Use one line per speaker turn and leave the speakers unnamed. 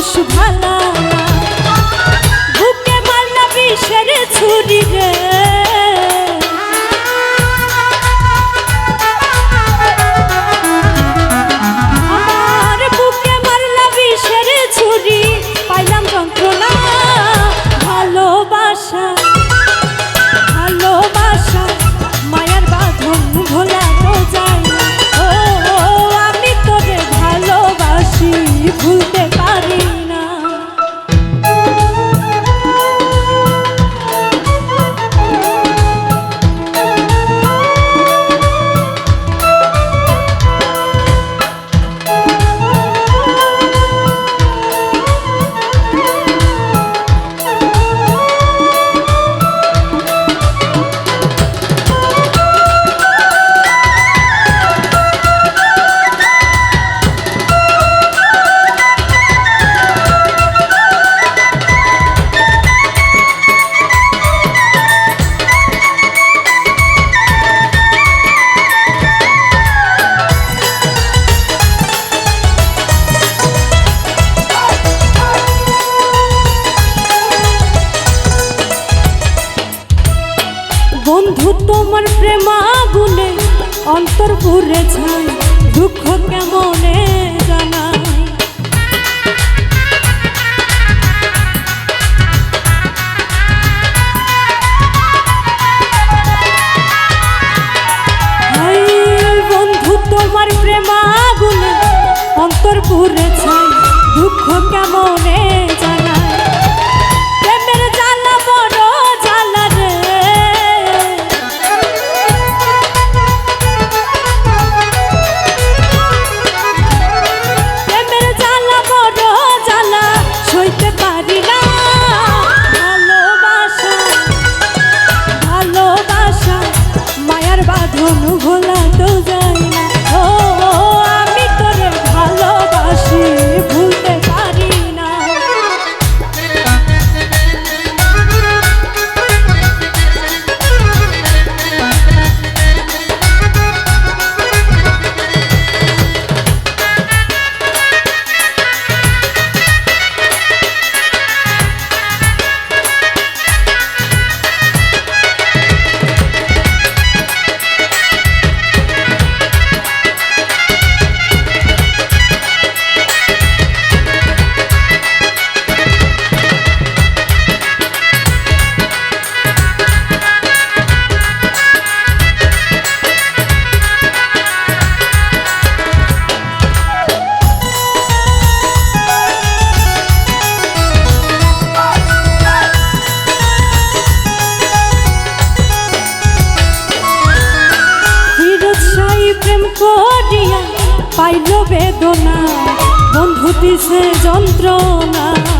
মানুষ অন্তর পুরে ছাই দুঃখ কেমনে জানা তোমার প্রেমা গুনে অন্তর পুরে ছাই দুঃখ কেমনে ঘন ঘন পাইল বেদনা। বন্ধু দিছে যন্ত্রণা।